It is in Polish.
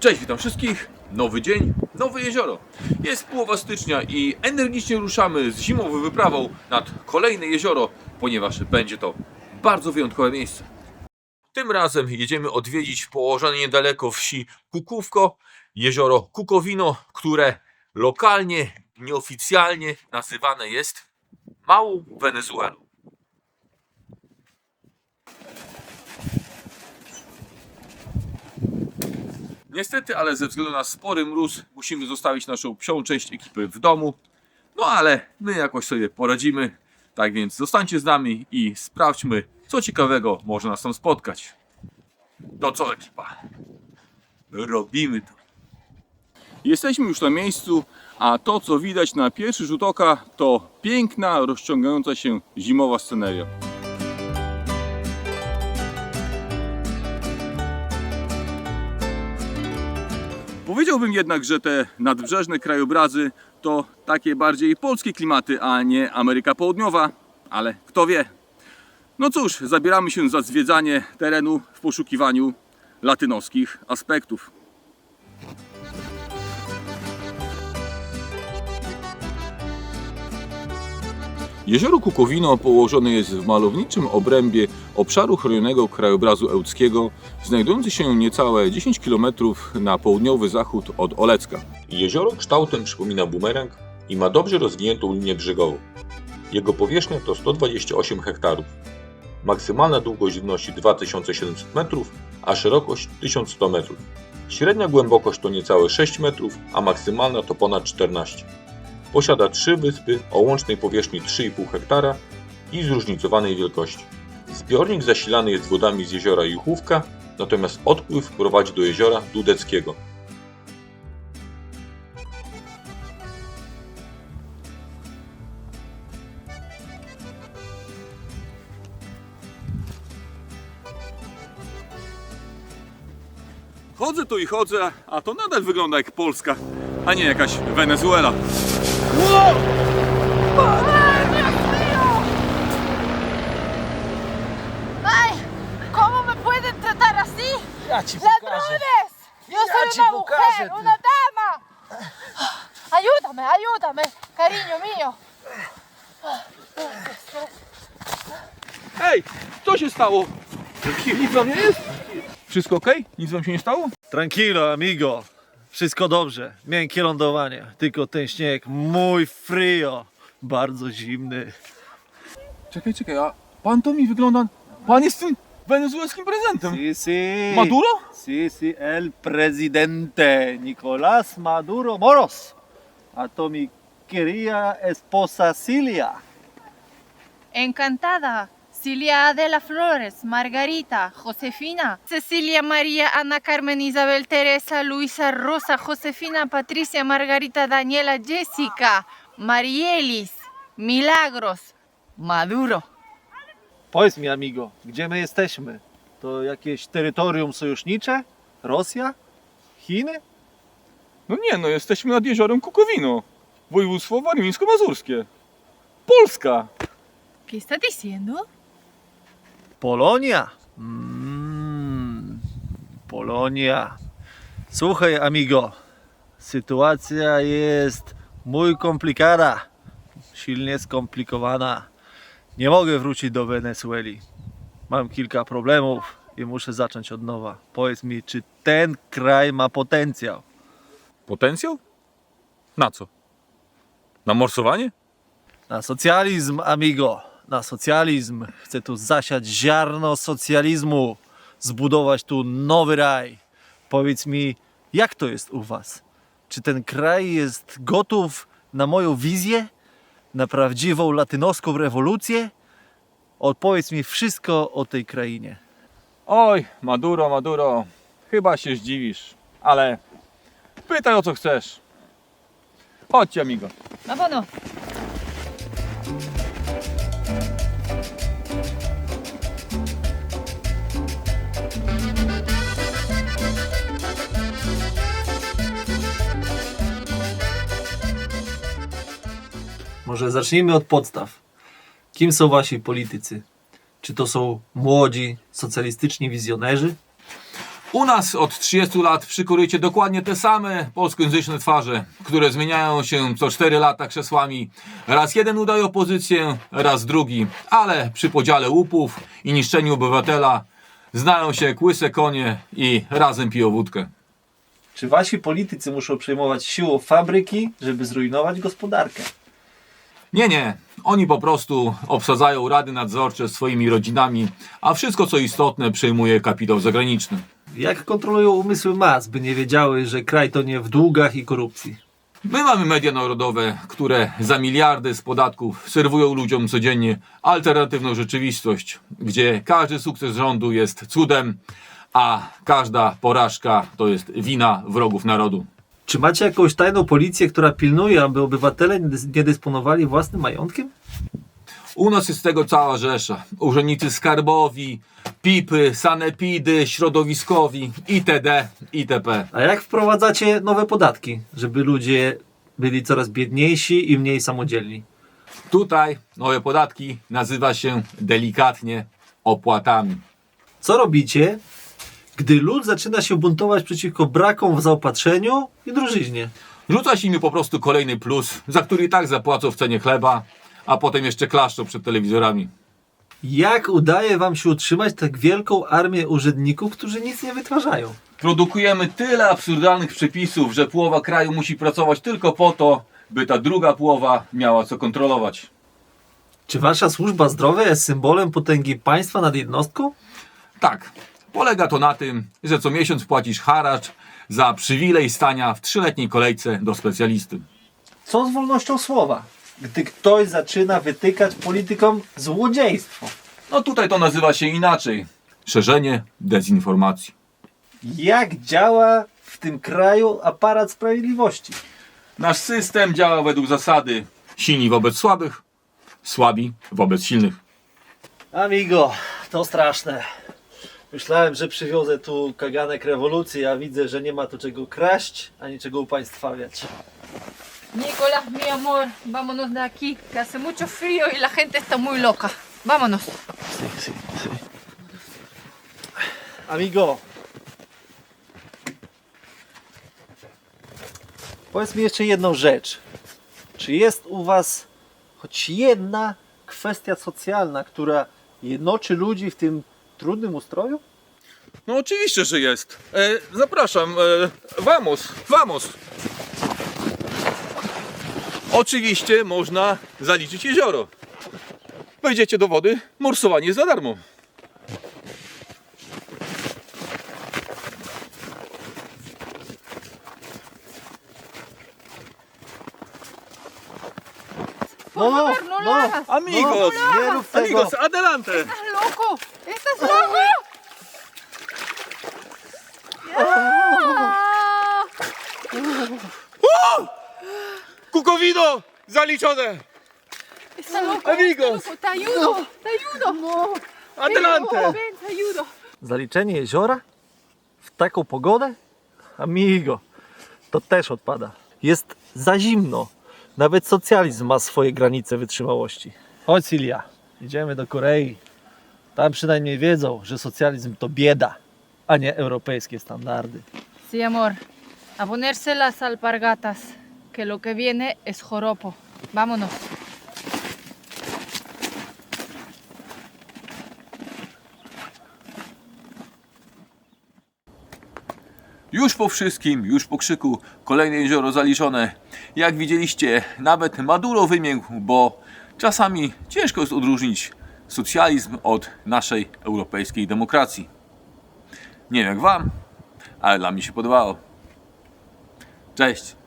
Cześć, witam wszystkich. Nowy dzień, nowe jezioro. Jest połowa stycznia i energicznie ruszamy z zimową wyprawą nad kolejne jezioro, ponieważ będzie to bardzo wyjątkowe miejsce. Tym razem jedziemy odwiedzić położone niedaleko wsi Kukówko, jezioro Kukowino, które lokalnie, nieoficjalnie nazywane jest Małą Wenezuelą. Niestety, ale ze względu na spory mróz musimy zostawić naszą psią część ekipy w domu. No ale my jakoś sobie poradzimy. Tak więc zostańcie z nami i sprawdźmy, co ciekawego może nas tam spotkać. To co ekipa? Robimy to. Jesteśmy już na miejscu, a to co widać na pierwszy rzut oka to piękna, rozciągająca się zimowa sceneria. Powiedziałbym jednak, że te nadbrzeżne krajobrazy to takie bardziej polskie klimaty, a nie Ameryka Południowa, ale kto wie. No cóż, zabieramy się za zwiedzanie terenu w poszukiwaniu latynoskich aspektów. Jezioro Kukowino położone jest w malowniczym obrębie obszaru chronionego krajobrazu ełckiego, znajdujący się niecałe 10 km na południowy zachód od Olecka. Jezioro kształtem przypomina bumerang i ma dobrze rozwiniętą linię brzegową. Jego powierzchnia to 128 hektarów. Maksymalna długość wynosi 2700 metrów, a szerokość 1100 metrów. Średnia głębokość to niecałe 6 metrów, a maksymalna to ponad 14. Posiada trzy wyspy o łącznej powierzchni 3,5 hektara i zróżnicowanej wielkości. Zbiornik zasilany jest wodami z jeziora Juchówka, natomiast odpływ prowadzi do jeziora Dudeckiego. Chodzę tu i chodzę, a to nadal wygląda jak Polska, a nie jakaś Wenezuela. ¡Ay! ¿Cómo me pueden tratar así? Ja ci pokażę. ¡Ladrones! Yo Ya soy una mujer, una dama. Ayúdame, ayúdame, cariño mío. Hej, co się stało? Nic wam nie jest? Wszystko ok? Nic wam się nie stało? Tranquilo, amigo. Wszystko dobrze. Miękkie lądowanie. Tylko ten śnieg mój frio. Bardzo zimny. Czekaj, czekaj, a pan to mi wygląda... Pan jest tym wenezuelskim prezydentem. Si, si. Maduro? Si, si, el presidente Nicolás Maduro Moros. A to mi querida esposa Cilia. Encantada. Cilia Adela Flores, Margarita, Josefina, Cecilia María, Ana Carmen, Isabel, Teresa, Luisa, Rosa, Josefina, Patricia, Margarita, Daniela, Jessica, Marielis, Milagros, Maduro. Powiedz mi, amigo, gdzie my jesteśmy? To jakieś terytorium sojusznicze? Rosja? Chiny? No nie, no jesteśmy nad jeziorem Kukowino. Województwo warmińsko-mazurskie. Polska. ¿Qué está diciendo? Polonia. Mm, Polonia. Słuchaj, amigo. Sytuacja jest muy komplikada. Silnie skomplikowana. Nie mogę wrócić do Wenezueli. Mam kilka problemów i muszę zacząć od nowa. Powiedz mi, czy ten kraj ma potencjał? Potencjał? Na co? Na morsowanie? Na socjalizm, amigo. Na socjalizm. Chcę tu zasiać ziarno socjalizmu. Zbudować tu nowy raj. Powiedz mi, jak to jest u Was? Czy ten kraj jest gotów na moją wizję? Na prawdziwą latynoską rewolucję? Odpowiedz mi wszystko o tej krainie. Oj, Maduro, Maduro, chyba się zdziwisz, ale pytaj o co chcesz. Chodźcie, amigo. Vámonos. Może zacznijmy od podstaw. Kim są Wasi politycy? Czy to są młodzi, socjalistyczni wizjonerzy? U nas od 30 lat przy korycie dokładnie te same polskojęzyczne twarze, które zmieniają się co 4 lata krzesłami. Raz jeden udaje opozycję, raz drugi, ale przy podziale łupów i niszczeniu obywatela znają się kłyse konie i razem piją wódkę. Czy wasi politycy muszą przejmować siłą fabryki, żeby zrujnować gospodarkę? Nie, nie. Oni po prostu obsadzają rady nadzorcze swoimi rodzinami, a wszystko co istotne przejmuje kapitał zagraniczny. Jak kontrolują umysły mas, by nie wiedziały, że kraj to nie w długach i korupcji? My mamy media narodowe, które za miliardy z podatków serwują ludziom codziennie alternatywną rzeczywistość, gdzie każdy sukces rządu jest cudem, a każda porażka to jest wina wrogów narodu. Czy macie jakąś tajną policję, która pilnuje, aby obywatele nie dys- nie dysponowali własnym majątkiem? U nas jest tego cała rzesza. Urzędnicy skarbowi, pipy, sanepidy, środowiskowi, itd., itp. A jak wprowadzacie nowe podatki, żeby ludzie byli coraz biedniejsi i mniej samodzielni? Tutaj nowe podatki nazywa się delikatnie opłatami. Co robicie, gdy lud zaczyna się buntować przeciwko brakom w zaopatrzeniu i drożyźnie? Rzuca się mi po prostu kolejny plus, za który i tak zapłacą w cenie chleba, a potem jeszcze klaszczą przed telewizorami. Jak udaje wam się utrzymać tak wielką armię urzędników, którzy nic nie wytwarzają? Produkujemy tyle absurdalnych przepisów, że połowa kraju musi pracować tylko po to, by ta druga połowa miała co kontrolować. Czy wasza służba zdrowia jest symbolem potęgi państwa nad jednostką? Tak, polega to na tym, że co miesiąc płacisz haracz za przywilej stania w trzyletniej kolejce do specjalisty. Co z wolnością słowa? Gdy ktoś zaczyna wytykać politykom złodziejstwo. No tutaj to nazywa się inaczej. Szerzenie dezinformacji. Jak działa w tym kraju aparat sprawiedliwości? Nasz system działa według zasady silni wobec słabych, słabi wobec silnych. Amigo, to straszne. Myślałem, że przywiozę tu kaganek rewolucji, a widzę, że nie ma tu czego kraść, ani czego upaństwawiać. Nicolás, mi amor, vámonos de aquí, que hace mucho frío y la gente está muy loca. Vámonos. Amigo. Powiedz mi jeszcze jedną rzecz. Czy jest u Was choć jedna kwestia socjalna, która jednoczy ludzi w tym trudnym ustroju? No oczywiście, że jest. E, zapraszam. E, vamos, vamos. Oczywiście można zaliczyć jezioro. Wejdziecie do wody, morsowanie jest za darmo. Favor, no lo hagas. Amigos, rób tego. amigos, adelante. ¡Estás loco! ¡Estás loco! Ah. Kukowino, zaliczone. ¡Está loco! Amigos. loco. ¡Te ayudo! ¡Te ayudo! No. Adelante. Ven, te ayudo. Zaliczenie jeziora? W taką pogodę? Amigo, to też odpada. Jest za zimno. Nawet socjalizm ma swoje granice wytrzymałości. Chodź Silja, idziemy do Korei. Tam przynajmniej wiedzą, że socjalizm to bieda, a nie europejskie standardy. Sí, amor. A ponerse las alpargatas, que lo que viene es joropo. Vámonos. Już po wszystkim, już po krzyku, kolejne jezioro zaliczone. Jak widzieliście, nawet Maduro wymiękł, bo czasami ciężko jest odróżnić socjalizm od naszej europejskiej demokracji. Nie wiem jak wam, ale dla mnie się podobało. Cześć!